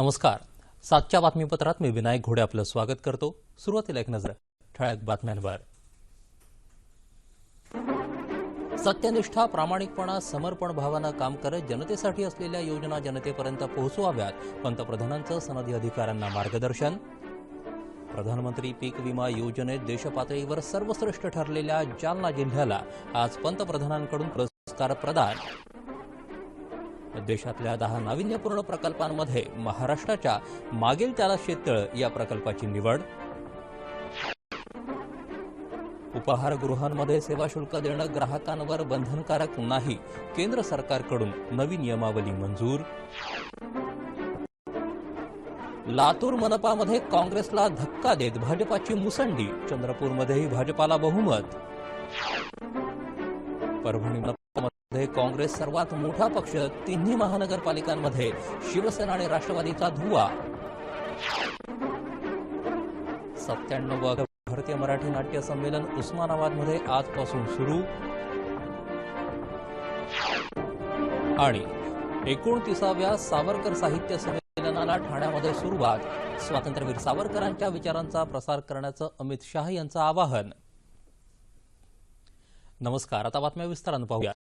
नमस्कार. सातच्या बातमीपत्रात मी विनायक घोडे आपलं स्वागत करतो. सुरुवातीला एक नजर. ठळक बातम्यांवर. सत्यनिष्ठा प्रामाणिकपणा समर्पण भावानं काम करत जनतेसाठी असलेल्या योजना जनतेपर्यंत पोहोचवाव्यात पंतप्रधानांचं सनदी अधिकाऱ्यांना मार्गदर्शन. प्रधानमंत्री पीक विमा योजनेत देशपातळीवर सर्वश्रेष्ठ ठरलेल्या जालना जिल्ह्याला आज पंतप्रधानांकडून पुरस्कार प्रदान. देशातल्या दहा नाविन्यपूर्ण प्रकल्पांमध्ये महाराष्ट्राच्या मागील त्याला शेततळ या प्रकल्पाची निवड. उपहारगृहांमध्ये सेवा शुल्क देणं ग्राहकांवर बंधनकारक नाही केंद्र सरकारकडून नवी नियमावली मंजूर. लातूर मनपामध्ये काँग्रेसला धक्का देत भाजपाची मुसंडी चंद्रपूरमध्येही भाजपाला बहुमत. परभणी मध्ये काँग्रेस सर्वात मोठा पक्ष तिन्ही महानगरपालिकांमध्ये. शिवसेना आणि राष्ट्रवादीचा धुवा. सत्त्याण्णव भारतीय मराठी नाट्य संमेलन उस्मानाबादमध्ये आजपासून सुरू. आणि एकोणतीसाव्या सावरकर साहित्य संमेलनाला ठाण्यामध्ये सुरुवात. स्वातंत्र्यवीर सावरकरांच्या विचारांचा प्रसार करण्याचं अमित शाह यांचं आवाहन. नमस्कार आता बातम्या विस्तारानं पाहूया.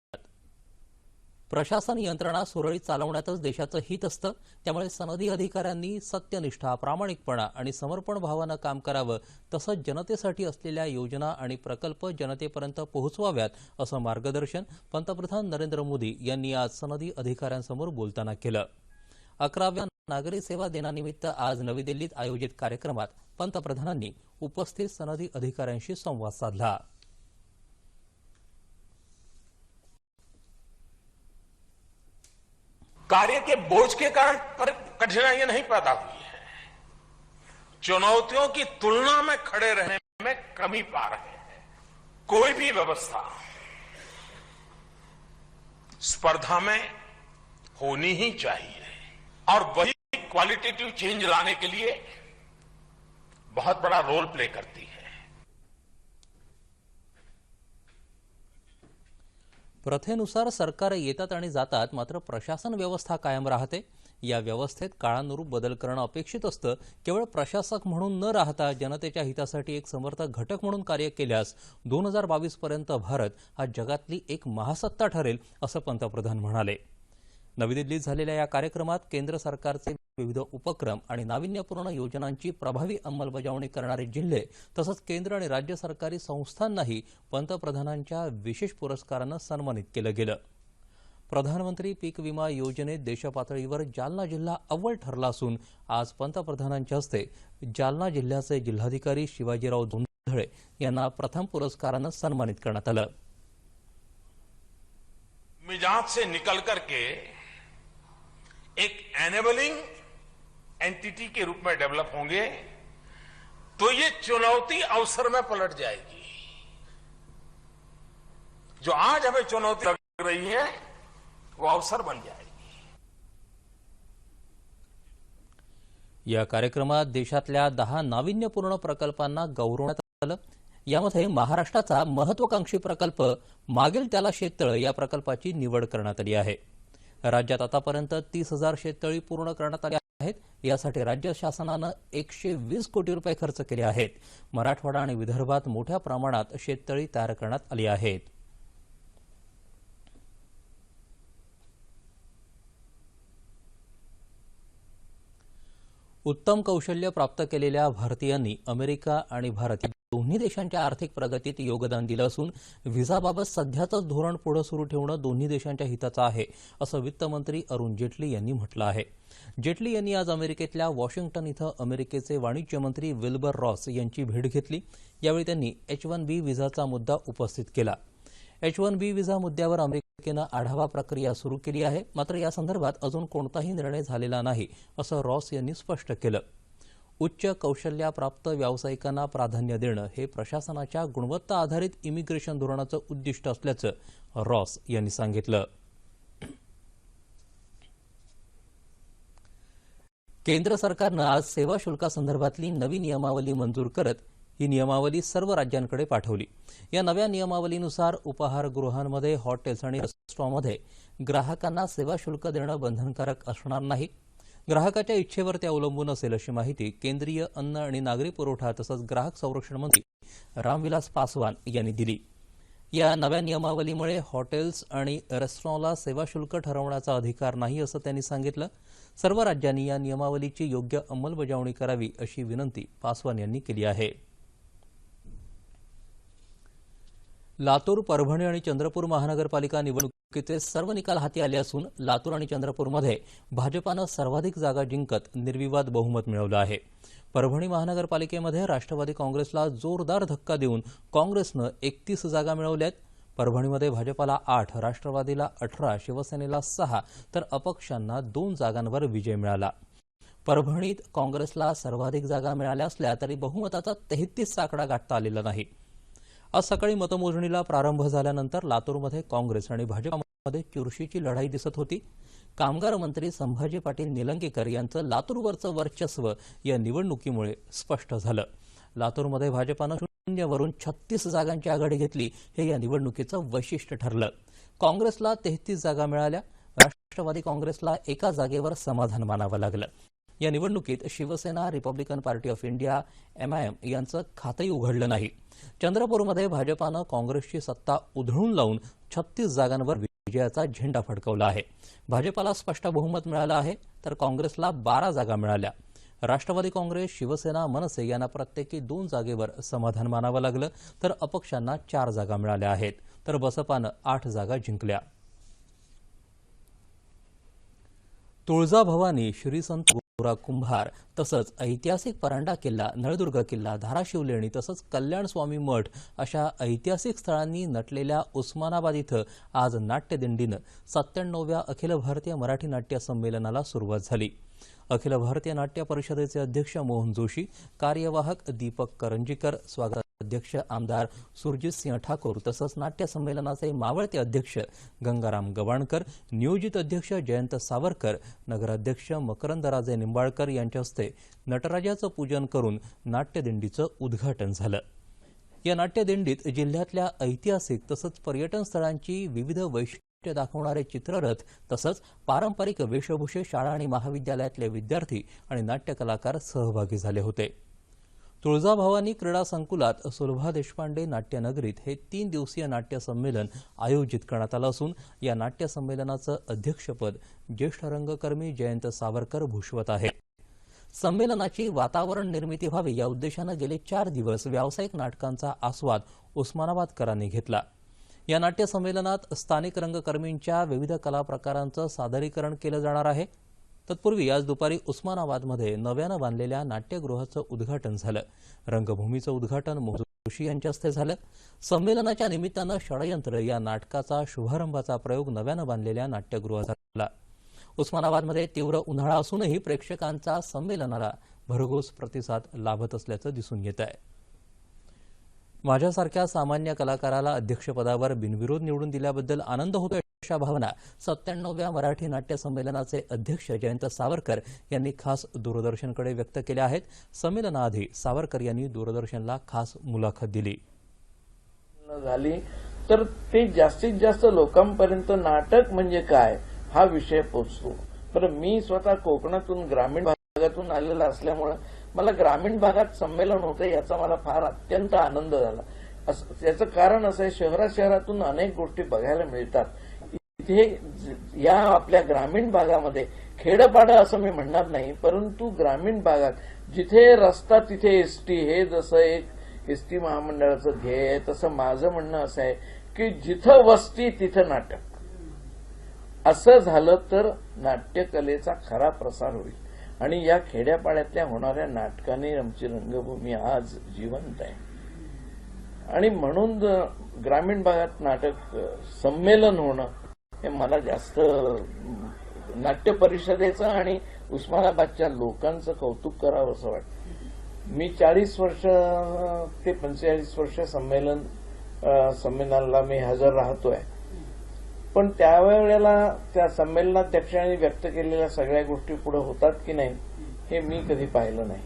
प्रशासन यंत्रणा सुरळीत चालवण्यातच देशाचं हित असतं त्यामुळे सनदी अधिकाऱ्यांनी सत्यनिष्ठा प्रामाणिकपणा आणि समर्पण भावानं काम करावं तसंच जनतेसाठी असलेल्या योजना आणि प्रकल्प जनतेपर्यंत पोहोचवाव्यात असं मार्गदर्शन पंतप्रधान नरेंद्र मोदी यांनी आज सनदी अधिकाऱ्यांसमोर बोलताना केलं. अकराव्या नागरी सेवा दिनानिमित्त आज नवी दिल्लीत आयोजित कार्यक्रमात पंतप्रधानांनी उपस्थित सनदी अधिकाऱ्यांशी संवाद साधला. कार्य के बोझ के कारण पर कठिनाइयाँ नहीं पैदा हुई है। चुनौतियों की तुलना में खड़े रहने में कमी पा रहे हैं। कोई भी व्यवस्था स्पर्धा में होनी ही चाहिए। और वही क्वालिटेटिव चेंज लाने के लिए बहुत बड़ा रोल प्ले करती है। प्रथेनुसार सरकार येतात आणि जातात मात्र प्रशासन व्यवस्था कायम राहते. या व्यवस्थेत काळानुरूप बदल करणं अपेक्षित असतं. केवळ प्रशासक म्हणून न राहता जनतेच्या हितासाठी एक समर्थक घटक म्हणून कार्य केल्यास दोन हजार बावीसपर्यंत भारत हा जगातली एक महासत्ता ठरेल असं पंतप्रधान म्हणाले. नवी दिल्लीत झालेल्या या कार्यक्रमात केंद्र सरकारचे विविध उपक्रम आणि नाविन्यपूर्ण योजनांची प्रभावी अंमलबजावणी करणारे जिल्हे तसंच केंद्र आणि राज्य सरकारी संस्थांनाही पंतप्रधानांच्या विशेष पुरस्कारानं सन्मानित केलं गेलं. प्रधानमंत्री पीक विमा योजनेत देशपातळीवर जालना जिल्हा अव्वल ठरला असून आज पंतप्रधानांच्या हस्ते जालना जिल्ह्याचे जिल्हाधिकारी शिवाजीराव धुंधळे यांना प्रथम पुरस्कारानं सन्मानित करण्यात आलं. मिजाज से निकल करके एक एनेबलिंग एंटिटी के रूप में डेवलप होंगे तो ये चुनौती अवसर में पलट जाएगी। जो आज हमें चुनौती लग रही है वो अवसर बन जाएगी। या कार्यक्रमात देशातल्या दहा नाविन्यपूर्ण प्रकल्पांना गौरवण्यात आलं. यामध्ये महाराष्ट्राचा महत्वाकांक्षी प्रकल्प मागील त्याला शेततळ या प्रकल्पाची निवड करण्यात आली आहे. राज्यात आतापर्यंत तीस हजार शेततळी पूर्ण करण्यात आली आहेत. यासाठी राज्य शासनानं एकशे वीस कोटी रुपये खर्च केले आहेत. मराठवाडा आणि विदर्भात मोठ्या प्रमाणात शेततळी तयार करण्यात आली आहेत. उत्तम कौशल्य प्राप्त केलेल्या भारतीयांनी अमेरिका आणि भारत दोन्ही देशांच्या आर्थिक प्रगतीत योगदान दिलं असून व्हिसाबाबत सध्याचंच धोरण पुढे सुरू ठेवणं दोन्ही देशांच्या हिताचं आहे असं वित्तमंत्री अरुण जेटली यांनी म्हटलं आहे. जेटली यांनी आज अमेरिकेतल्या वॉशिंग्टन इथं अमेरिकेचे वाणिज्य मंत्री विल्बर रॉस यांची भेट घेतली. यावेळी त्यांनी एच वन बी व्हिसाचा मुद्दा उपस्थित केला. एच वन बी व्हिसा मुद्द्यावर अमेरिका आढावा प्रक्रिया सुरू केली आहे. मात्र या संदर्भात अजून कोणताही निर्णय झालेला नाही असं रॉस यांनी स्पष्ट केलं. उच्च कौशल्याप्राप्त व्यावसायिकांना प्राधान्य देणं हे प्रशासनाच्या गुणवत्ता आधारित इमिग्रेशन धोरणाचं उद्दिष्ट असल्याचं रॉस यांनी सांगितलं. केंद्र सरकारनं आज सेवा शुल्कासंदर्भातली नवी नियमावली मंजूर करत ही नियमावली सर्व राज्यांकडे पाठवली. या नव्या नियमावलीनुसार उपाहारगृहांमध्ये हॉटेल्स आणि रेस्टॉरंटमध्ये ग्राहकांना सेवा शुल्क देणं बंधनकारक असणार नाही. ग्राहकाच्या इच्छेवर ते अवलंबून असेल अशी माहिती केंद्रीय अन्न आणि नागरी पुरवठा तसंच ग्राहक संरक्षण मंत्री रामविलास पासवान यांनी दिली. या नव्या नियमावलीमुळे हॉटेल्स आणि रेस्टॉरंटला सेवा शुल्क ठरवण्याचा अधिकार नाही असं त्यांनी सांगितलं. सर्व राज्यांनी या नियमावलीची योग्य अंमलबजावणी करावी अशी विनंती पासवान यांनी केली आहे. लातूर परभणी आणि चंद्रपूर महानगरपालिका निवडणुकीचे सर्व निकाल हाती आले असून लातूर आणि चंद्रपूरमध्ये भाजपानं सर्वाधिक जागा जिंकत निर्विवाद बहुमत मिळवलं आहे. परभणी महानगरपालिकेमध्ये राष्ट्रवादी काँग्रेसला जोरदार धक्का देऊन काँग्रेसनं एकतीस जागा मिळवल्यात. परभणीमध्ये भाजपाला आठ राष्ट्रवादीला अठरा शिवसेनेला सहा तर अपक्षांना दोन जागांवर विजय मिळाला. परभणीत काँग्रेसला सर्वाधिक जागा मिळाल्या असल्या तरी बहुमताचा तेहतीस आकडा गाठता आलेला नाही. आज सकाळी मतमोजणीला प्रारंभ झाल्यानंतर लातूरमध्ये काँग्रेस आणि भाजपमध्ये चुरशीची लढाई दिसत होती. कामगार मंत्री संभाजी पाटील निलंगेकर यांचं लातूरवरचं वर्चस्व या निवडणुकीमुळे स्पष्ट झालं. लातूरमध्ये भाजपानं शून्यवरून छत्तीस जागांची आघाडी घेतली हे या निवडणुकीचं वैशिष्ट्य ठरलं. काँग्रेसला तेहतीस जागा मिळाल्या. राष्ट्रवादी काँग्रेसला एका जागेवर समाधान मानावं लागलं. या निवडणुकीत Shivsena Republican party of India MIM यांचं खातंही उघडलं नाही. चंद्रपूरमध्ये भाजपानं काँग्रेसची सत्ता उधळून लावून छत्तीस जागांवर विजयाचा झेंडा फडकवला आहे. भाजपाला स्पष्ट बहुमत मिळालं आहे तर काँग्रेसला बारा जागा मिळाल्या. राष्ट्रवादी काँग्रेस शिवसेना मनसे यांना प्रत्येकी दोन जागेवर समाधान मानावं लागलं तर अपक्षांना चार जागा मिळाल्या आहेत. तर बसपानं आठ जागा जिंकल्या. तुळजाभवानी श्री संत गोरा कुंभार तसंच ऐतिहासिक परांडा किल्ला नळदुर्ग किल्ला धाराशिव लेणी तसंच कल्याण स्वामी मठ अशा ऐतिहासिक स्थळांनी नटलेल्या उस्मानाबाद इथं आज नाट्यदिंडीनं सत्त्याण्णवव्या अखिल भारतीय मराठी नाट्य संमेलनाला सुरुवात झाली. अखिल भारतीय नाट्य परिषदेचे अध्यक्ष मोहन जोशी कार्यवाहक दीपक करंजीकर स्वागत अध्यक्ष आमदार सुरजित सिंह ठाकूर तसंच नाट्य संमेलनाचे मावळते अध्यक्ष गंगाराम गवाणकर नियोजित अध्यक्ष जयंत सावरकर नगराध्यक्ष मकरंदराजे निंबाळकर यांच्या हस्ते नटराजाचं पूजन करून नाट्यदिंडीचं उद्घाटन झालं. या नाट्यदिंडीत जिल्ह्यातल्या ऐतिहासिक तसंच पर्यटन स्थळांची विविध वैशिष्ट्य दाखवणारे चित्ररथ तसंच पारंपरिक वेशभूषे शाळा आणि महाविद्यालयातले विद्यार्थी आणि नाट्य कलाकार सहभागी झाले होते. तुळजाभवानी क्रीडा संकुलात सुलभा देशपांडे नाट्यनगरीत हे तीन दिवसीय नाट्य संमेलन आयोजित करण्यात आलं असून या नाट्य संमेलनाचं अध्यक्षपद ज्येष्ठ रंगकर्मी जयंत सावरकर भूषवत आहेत संमेलनाची वातावरण निर्मिती व्हावी या उद्देशानं गेले चार दिवस व्यावसायिक नाटकांचा आस्वाद उस्मानाबादकरांनी घेतला. या नाट्य संमेलनात स्थानिक रंगकर्मींच्या विविध कला प्रकारांचं सादरीकरण केलं जाणार आहे. तत्पूर्वी आज दुपारी उस्मानाबादमध्ये नव्यानं बांधलेल्या नाट्यगृहाचं उद्घाटन झालं. रंगभूमीचं उद्घाटन मोहन जोशी यांच्या हस्ते झालं. संमेलनाच्या निमित्तानं षडयंत्र या नाटकाचा शुभारंभाचा प्रयोग नव्यानं बांधलेल्या नाट्यगृहात झाला उस्मानाबादमध्ये तीव्र उन्हाळा असूनही प्रेक्षकांचा संमेलनाला भरघोस प्रतिसाद लाभत असल्याचं दिसून येत आहे. माझ्यासारख्या सामान्य कलाकाराला अध्यक्षपदावर बिनविरोध निवडून दिल्याबद्दल आनंद होतोय. अशा भावना सत्त्याण्णव्या मराठी नाट्य संमेलनाचे अध्यक्ष जयंत सावरकर यांनी खास दूरदर्शनकडे व्यक्त केल्या आहेत. संमेलनाआधी सावरकर यांनी दूरदर्शनला खास मुलाखत दिली. झाली. तर ते जास्तीत जास्त लोकांपर्यंत नाटक म्हणजे काय हा विषय पोचतो. तर मी स्वतः कोकणातून ग्रामीण भागातून आलेला असल्यामुळे मला ग्रामीण भागात संमेलन होतं याचा मला फार अत्यंत आनंद झाला. त्याचं कारण असं आहे शहरा शहरातून अनेक गोष्टी बघायला मिळतात. इथे या आपल्या ग्रामीण भागामध्ये खेडपाडं असं मी म्हणणार नाही परंतु ग्रामीण भागात जिथे रस्ता तिथे एसटी हे जसं एक एसटी महामंडळाचं ध्येय आहे तसं माझं म्हणणं असं आहे की जिथं वस्ती तिथं नाटक. असं झालं तर नाट्यकलेचा खरा प्रसार होईल. आणि या खेड्यापाड्यातल्या होणाऱ्या नाटकाने आमची रंगभूमी आज जिवंत आहे. आणि म्हणून ग्रामीण भागात नाटक संमेलन होणं हे मला जास्त नाट्य परिषदेचं आणि उस्मानाबादच्या लोकांचं कौतुक करावं असं वाटतं. मी चाळीस वर्ष ते पंचेचाळीस वर्ष संमेलन संमेलनाला मी हजर राहतोय. पण त्यावेळेला त्या संमेलनाध्यक्षांनी व्यक्त केलेल्या सगळ्या गोष्टी पुढे होतात की नाही हे मी कधी पाहिलं नाही.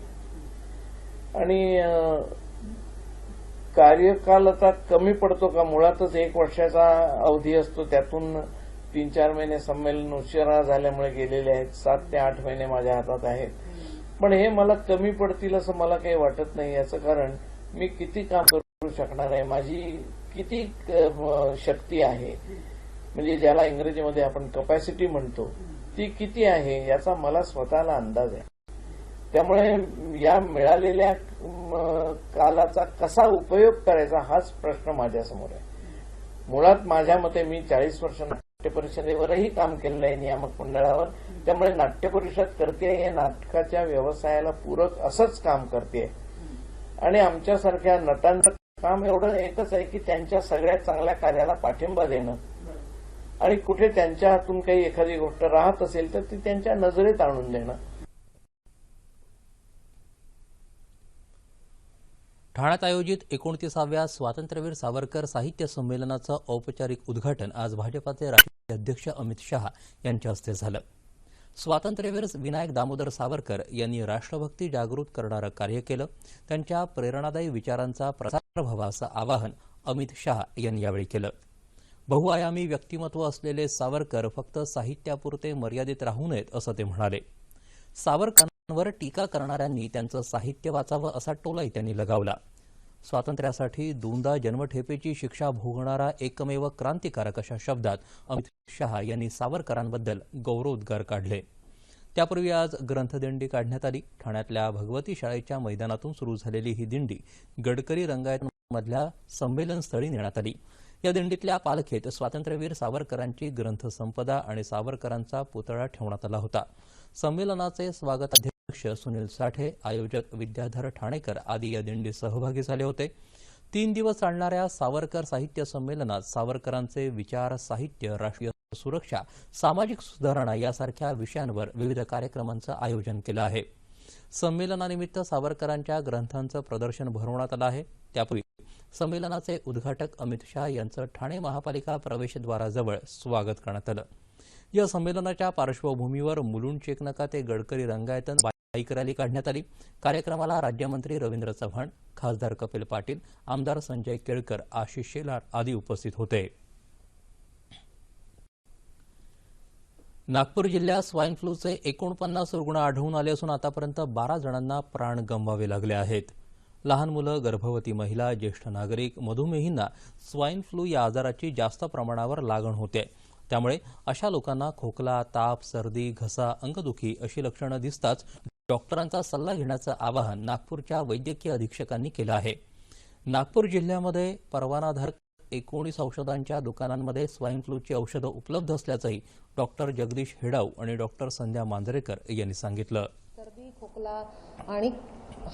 आणि कार्यकाल आता कमी पडतो का? मुळातच एक वर्षाचा अवधी असतो त्यातून तीन चार महिने संमेलन उशिरा झाल्यामुळे गेलेले आहेत. सात ते आठ महिने माझ्या हातात आहेत. पण हे मला कमी पडतील असं मला काही वाटत नाही. याचं कारण मी किती काम करू शकणार आहे? माझी किती शक्ती आहे? म्हणजे ज्याला इंग्रजीमध्ये आपण कपॅसिटी म्हणतो ती किती आहे याचा मला स्वतःला अंदाज आहे. त्यामुळे या मिळालेल्या कालाचा कसा उपयोग करायचा हाच प्रश्न माझ्यासमोर आहे. मुळात माझ्या मते मी चाळीस वर्ष नाट्य परिषदेवरही काम केलेलं आहे नियामक मंडळावर. त्यामुळे नाट्य परिषद करते हे नाटकाच्या व्यवसायाला पूरक असंच काम करते. आणि आमच्यासारख्या नटांचं काम एवढं एकच आहे की त्यांच्या सगळ्या चांगल्या कार्याला पाठिंबा देणं. आणि कुठे त्यांच्या हातून काही एखादी गोष्ट राहत असेल तर ती त्यांच्या नजरेत आणून देणं. ठाण्यात आयोजित एकोणतीसाव्या स्वातंत्र्यवीर सावरकर साहित्य संमेलनाचं औपचारिक उद्घाटन आज भाजपाचे राष्ट्रीय अध्यक्ष अमित शहा यांच्या हस्ते झालं. स्वातंत्र्यवीर विनायक दामोदर सावरकर यांनी राष्ट्रभक्ती जागृत करणारं कार्य केलं. त्यांच्या प्रेरणादायी विचारांचा प्रसार व्हावा असं आवाहन अमित शहा यांनी यावेळी केलं. बहुआयामी व्यक्तिमत्व असलेले सावरकर फक्त साहित्यापुरते मर्यादित राहू नयेत असं ते म्हणाले. सावरकरांवर टीका करणाऱ्यांनी त्यांचं साहित्य वाचावं असा टोलाही त्यांनी लगावला. स्वातंत्र्यासाठी दोनदा जन्मठेपेची शिक्षा भोगणारा एकमेव क्रांतिकारक अशा शब्दात अमित शहा यांनी सावरकरांबद्दल गौरवोद्गार काढले. त्यापूर्वी आज ग्रंथदिंडी काढण्यात आली. ठाण्यातल्या भगवती शाळेच्या मैदानातून सुरू झालेली ही दिंडी गडकरी रंगायतमधल्या संमेलनस्थळी नेण्यात आली. या दिंडीतल्या पालखेत स्वातंत्र्यवीर सावरकरांची ग्रंथसंपदा आणि सावरकरांचा पुतळा ठेवण्यात आला होता. संमेलनाचे स्वागत अध्यक्ष सुनील साठे आयोजक विद्याधर ठाणेकर आदी या दिंडीत सहभागी झाले होते. तीन दिवस चालणाऱ्या सावरकर साहित्य संमेलनात सावरकरांचे विचार साहित्य राष्ट्रीय सुरक्षा सामाजिक सुधारणा यासारख्या विषयांवर विविध कार्यक्रमांचं आयोजन केलं आहे. संमेलनानिमित्त सावरकरांच्या ग्रंथांचं प्रदर्शन भरवण्यात आलं आहे. त्यापूर्वी संमेलनाचे उद्घाटक अमित शाह यांचं ठाणे महापालिका प्रवेशद्वाराजवळ स्वागत करण्यात आलं. या संमेलनाच्या पार्श्वभूमीवर मुलुंड चेकनका ते गडकरी रंगायतन बाईक रॅली काढण्यात आली. कार्यक्रमाला राज्यमंत्री रवींद्र चव्हाण खासदार कपिल पाटील आमदार संजय केळकर आशिष शेलार आदी उपस्थित होते. नागपूर जिल्ह्यात स्वाईन फ्लूचे एकोणपन्नास रुग्ण आढळून आले असून आतापर्यंत बारा जणांना प्राण गमवावे लागले आहेत. लहान मुलं गर्भवती महिला ज्येष्ठ नागरिक मधुमेहींना स्वाईन फ्लू या आजाराची जास्त प्रमाणावर लागण होते. त्यामुळे अशा लोकांना खोकला ताप सर्दी घसा अंगदुखी अशी लक्षणं दिसताच डॉक्टरांचा सल्ला घेण्याचं आवाहन नागपूरच्या वैद्यकीय अधीक्षकांनी केलं आहे. नागपूर जिल्ह्यामध्ये परवानाधारक एकोणीस औषधांच्या दुकानांमध्ये स्वाईन फ्लूची औषधं उपलब्ध असल्याचंही डॉक्टर जगदीश हेडाव आणि डॉक्टर संध्या मांजरेकर यांनी सांगितलं. सर्दी खोकला आणि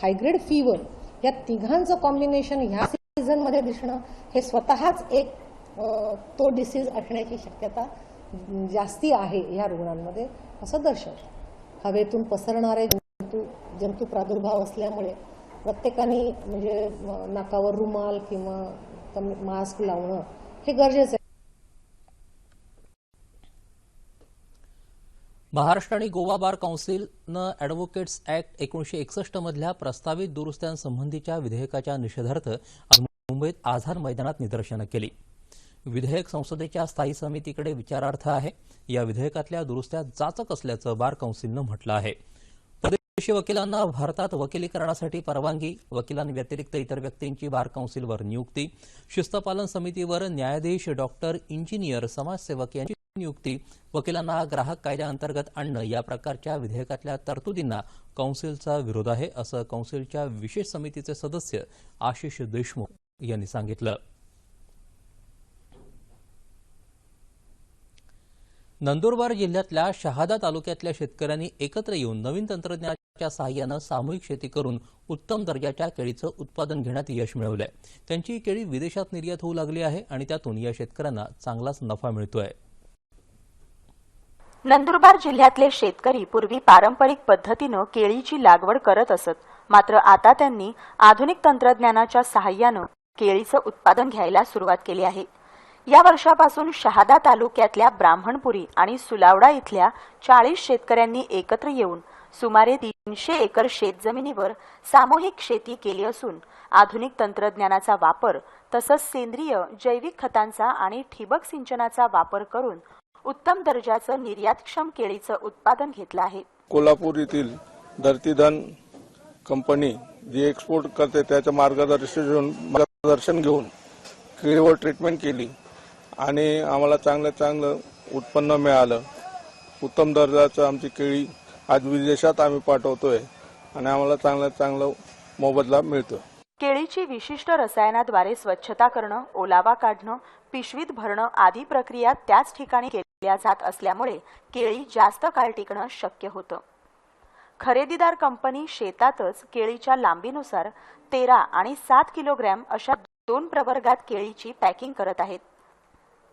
हायग्रेड फीवर या तिघांचं कॉम्बिनेशन ह्या सीझनमध्ये दिसणं हे स्वतःच एक तो डिसीज असण्याची शक्यता जास्ती आहे ह्या रुग्णांमध्ये असं दर्शवतं. हवेतून पसरणारे जंतू जंतू प्रादुर्भाव असल्यामुळे प्रत्येकाने म्हणजे नाकावर रुमाल किंवा मास्क लावणं हे गरजेचं आहे. महाराष्ट्र आणि गोवा बार काउन्सिलनं ॲडव्होकेट्स अॅक्ट एकोणीशे एकसष्ट मधल्या प्रस्तावित दुरुस्त्यांसंबंधीच्या विधेयकाच्या निषेधार्थ आज मुंबईत आझाद मैदानात निदर्शनं केली. विधेयक संसदेच्या स्थायी समितीकडे विचारार्थ आहे. या विधेयकातल्या दुरुस्त्या जाचक असल्याचं बार काउन्सिलनं म्हटलं आहे. विदेशी वकिलांना भारतात वकिली करण्यासाठी परवानगी वकिलांव्यतिरिक्त इतर व्यक्तींची बार काउन्सिलवर नियुक्ती शिस्तपालन समितीवर न्यायाधीश डॉक्टर इंजिनियर समाजसेवक यांची नियुक्ती वकिलांना ग्राहक कायद्याअंतर्गत आणणं या प्रकारच्या विधेयकातल्या तरतुदींना कौन्सिलचा विरोध आहे असं कौन्सिलच्या विशेष समितीचे सदस्य आशिष देशमुख यांनी सांगितलं. नंदुरबार जिल्ह्यातल्या शहादा तालुक्यातल्या शेतकऱ्यांनी एकत्र येऊन नवीन तंत्रज्ञान च्या सहाय्यानं सामूहिक शेती करून उत्तम दर्जाच्या केळीचं उत्पादन घेण्यात यश मिळवलंय. त्यांची ही केळी विदेशात निर्यात होऊ लागली आहे आणि त्यातून या शेतकऱ्यांना चांगलाच नफा मिळतोय. नंदुरबार जिल्ह्यातले शेतकरी पूर्वी पारंपरिक पद्धतीनं केळीची लागवड करत असत. मात्र आता त्यांनी आधुनिक तंत्रज्ञानाच्या सहाय्यानं केळीचं उत्पादन घ्यायला सुरुवात केली आहे. या वर्षापासून शहादा तालुक्यातल्या ब्राह्मणपुरी आणि सुलावडा इथल्या चाळीस शेतकऱ्यांनी एकत्र येऊन सुमारे तीनशे एकर शेतजमिनीवर सामूहिक शेती केली असून आधुनिक तंत्रज्ञानाचा वापर तसंच सेंद्रिय जैविक खतांचा आणि ठिबक सिंचनाचा वापर करून उत्तम दर्जाचं निर्यातक्षम केळीचं उत्पादन घेतलं आहे. कोल्हापूर येथील धरतीधन कंपनी जी एक्सपोर्ट करते त्याचं मार्गदर्शन मार्गदर्शन घेऊन केळीवर ट्रीटमेंट केली आणि आम्हाला चांगलं चांगलं उत्पन्न मिळालं. उत्तम दर्जाचं आमची केळी आज विदेशात आम्ही पाठवतोय आणि आम्हाला चांगलं चांगला मोबदला मिळतो केळीची विशिष्ट रसायनाद्वारे स्वच्छता करणं ओलावा काढणं पिशवीत भरणं आदी प्रक्रिया त्याच ठिकाणी केल्या जात असल्यामुळे केळी जास्त काळ टिकणं शक्य होतं. खरेदीदार कंपनी शेतातच केळीच्या लांबीनुसार तेरा आणि सात किलोग्रॅम अशा दोन प्रवर्गात केळीची पॅकिंग करत आहेत.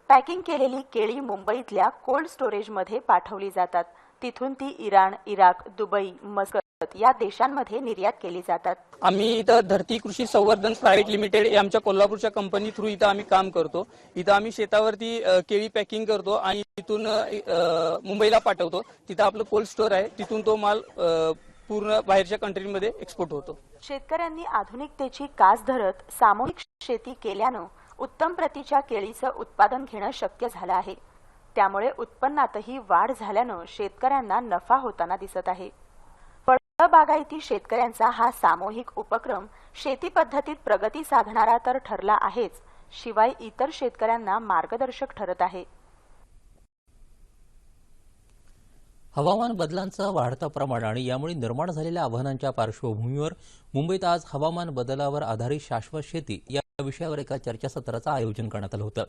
पॅकिंग केलेली केळी मुंबईतल्या कोल्ड स्टोरेजमध्ये पाठवली जातात. तिथून ती इराण इराक दुबई मस्कत या देशांमध्ये निर्यात केली जातात. आम्ही इथं धरती कृषी संवर्धन प्रायव्हेट लिमिटेड आमच्या कोल्हापूरच्या कंपनी थ्रू इथं आम्ही काम करतो. इथं आम्ही शेतावरती केळी पॅकिंग करतो आणि तिथून मुंबईला पाठवतो. तिथं आपलं कोल्ड स्टोअर आहे. तिथून तो माल पूर्ण बाहेरच्या कंट्रीमध्ये एक्सपोर्ट होतो. शेतकऱ्यांनी आधुनिकतेची कास धरत सामूहिक शेती केल्यानं उत्तम प्रतीच्या केळीचं उत्पादन घेणं शक्य झालं आहे. त्यामुळे उत्पन्नातही वाढ झाल्यानं शेतकऱ्यांना नफा होताना दिसत आहे. फळबागायती शेतकऱ्यांचा हा सामूहिक उपक्रम शेती पद्धतीत प्रगती साधणारा तर ठरला आहेच शिवाय इतर शेतकऱ्यांना मार्गदर्शक ठरत आहे. हवामान बदलांचा वाढतं प्रमाण आणि यामुळे निर्माण झालेल्या आव्हानांच्या पार्श्वभूमीवर मुंबईत आज हवामान बदलावर आधारित शाश्वत शेती या विषयावर एका चर्चासत्राचं आयोजन करण्यात आलं होतं.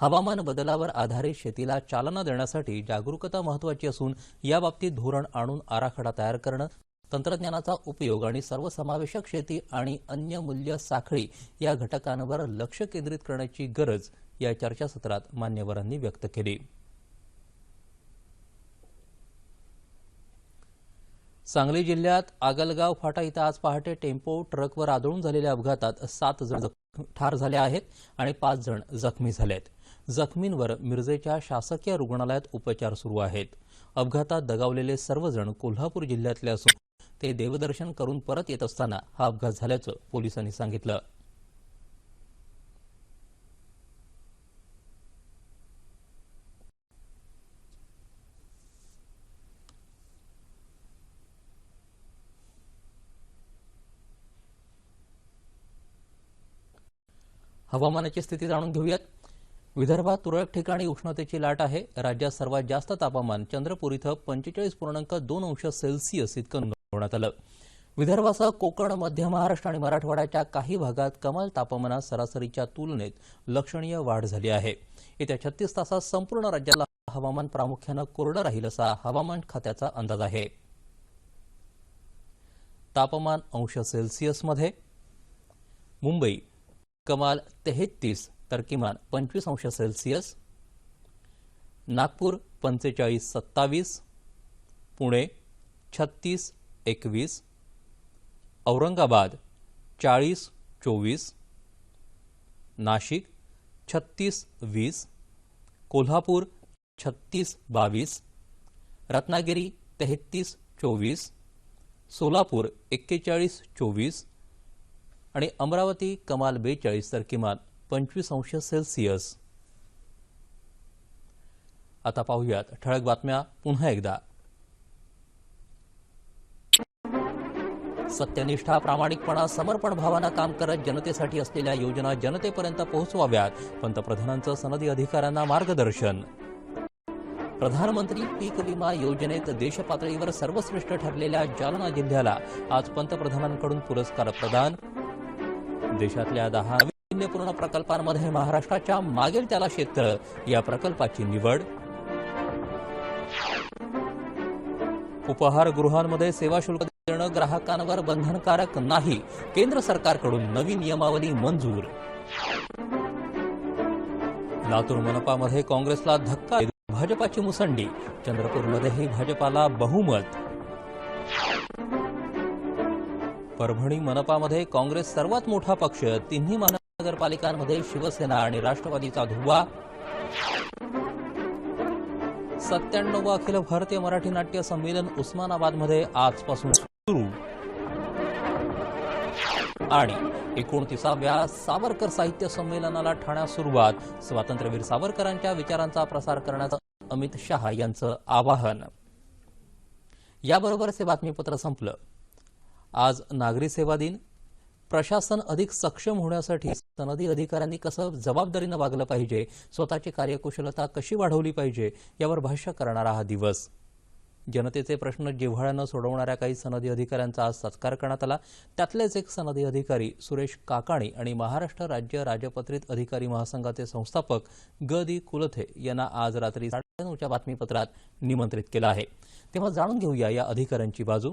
हवामान बदलावर आधारित शेतीला चालना देण्यासाठी जागरूकता महत्वाची असून याबाबतीत धोरण आणून आराखडा तयार करणं तंत्रज्ञानाचा उपयोग आणि सर्वसमावेशक शेती आणि अन्य मूल्य साखळी या घटकांवर लक्ष केंद्रित करण्याची गरज या चर्चासत्रात मान्यवरांनी व्यक्त केली. सांगली जिल्ह्यात आगलगाव फाटा इथं आज पहाटे टेम्पो ट्रकवर आदळून झालेल्या अपघातात सात जण जख- ठार झाले आहेत आणि पाच जण जखमी झाले आहेत जखमींवर मिरजेच्या शासकीय रुग्णालयात उपचार सुरू आहेत. अपघातात दगावलेले सर्वजण कोल्हापूर जिल्ह्यातले असून ते देवदर्शन करून परत येत असताना हा अपघात झाल्याचं पोलिसांनी सांगितलं. हवामानाची स्थिती जाणून घेऊयात. विदर्भात तुरळक ठिकाणी उष्णतेची लाट आहे. राज्यात सर्वात जास्त तापमान चंद्रपूर इथं पंचेचाळीस पूर्णांक दोन अंश सेल्सिअस इतकं नोंदवण्यात आलं. विदर्भासह कोकण मध्य महाराष्ट्र आणि मराठवाड्याच्या काही भागात कमाल तापमानात सरासरीच्या तुलनेत लक्षणीय वाढ झाली आहे. येत्या छत्तीस तासात संपूर्ण राज्याला हवामान प्रामुख्यानं कोरडं राहील असा हवामान खात्याचा अंदाज आहे. तापमान अंश सेल्सिअसमध्ये. मुंबई कमाल तेहतीस तर किमान पंचवीस अंश सेल्सिअस नागपूर पंचेचाळीस सत्तावीस पुणे छत्तीस एकवीस औरंगाबाद चाळीस चोवीस नाशिक छत्तीस वीस कोल्हापूर छत्तीस बावीस रत्नागिरी तेहतीस चोवीस सोलापूर एक्केचाळीस चोवीस आणि अमरावती कमाल बेचाळीस तर किमान पंचवीस अंश सेल्सिअस. आता पाहूयात. ठळक बातम्या पुन्हा एकदा. सत्यनिष्ठा प्रामाणिकपणा समर्पण भावानं काम करत जनतेसाठी असलेल्या योजना जनतेपर्यंत पोहोचवाव्यात. पंतप्रधानांचं सनदी अधिकाऱ्यांना मार्गदर्शन. प्रधानमंत्री पीक विमा योजनेत देशपातळीवर सर्वश्रेष्ठ ठरलेल्या जालना जिल्ह्याला आज पंतप्रधानांकडून पुरस्कार प्रदान. देशातल्या दहा नाविन्यपूर्ण प्रकल्पांमध्ये महाराष्ट्राच्या मागेल त्याला क्षेत्र या प्रकल्पाची निवड. उपहारगृहांमध्ये सेवा शुल्क देणं ग्राहकांवर बंधनकारक नाही केंद्र सरकारकडून नवी नियमावली मंजूर. लातूर मनपामध्ये काँग्रेसला धक्का भाजपाची मुसंडी चंद्रपूरमध्येही भाजपाला बहुमत. परभणी मनपामध्ये काँग्रेस सर्वात मोठा पक्ष तिन्ही नगरपालिकांमध्ये शिवसेना आणि राष्ट्रवादीचा धुव्वा. सत्त्याण्णव अखिल भारतीय मराठी नाट्य संमेलन उस्मानाबादमध्ये आजपासून सुरू. आणि एकोणतीसाव्या सावरकर साहित्य संमेलनाला ठाण्यास सुरुवात. स्वातंत्र्यवीर सावरकरांच्या विचारांचा प्रसार करण्याचा अमित शहा यांचं आवाहन. याबरोबरच हे बातमीपत्र संपलं. आज नागरी सेवा दिन प्रशासन अधिक सक्षम होण्यासाठी सनदी अधिकाऱ्यांनी कसं जबाबदारीनं वागलं पाहिजे स्वतःची कार्यकुशलता कशी वाढवली पाहिजे यावर भाष्य करणारा हा दिवस. जनतेचे प्रश्न जिव्हाळ्यानं सोडवणाऱ्या काही सनदी अधिकाऱ्यांचा आज सत्कार करण्यात आला. त्यातलेच एक सनदी अधिकारी सुरेश काकाणी आणि महाराष्ट्र राज्य राजपत्रित अधिकारी महासंघाचे संस्थापक ग. दी. कुलथे यांना आज रात्री साडेनऊच्या बातमीपत्रात निमंत्रित केलं आहे. तेव्हा जाणून घेऊया या अधिकाऱ्यांची बाजू.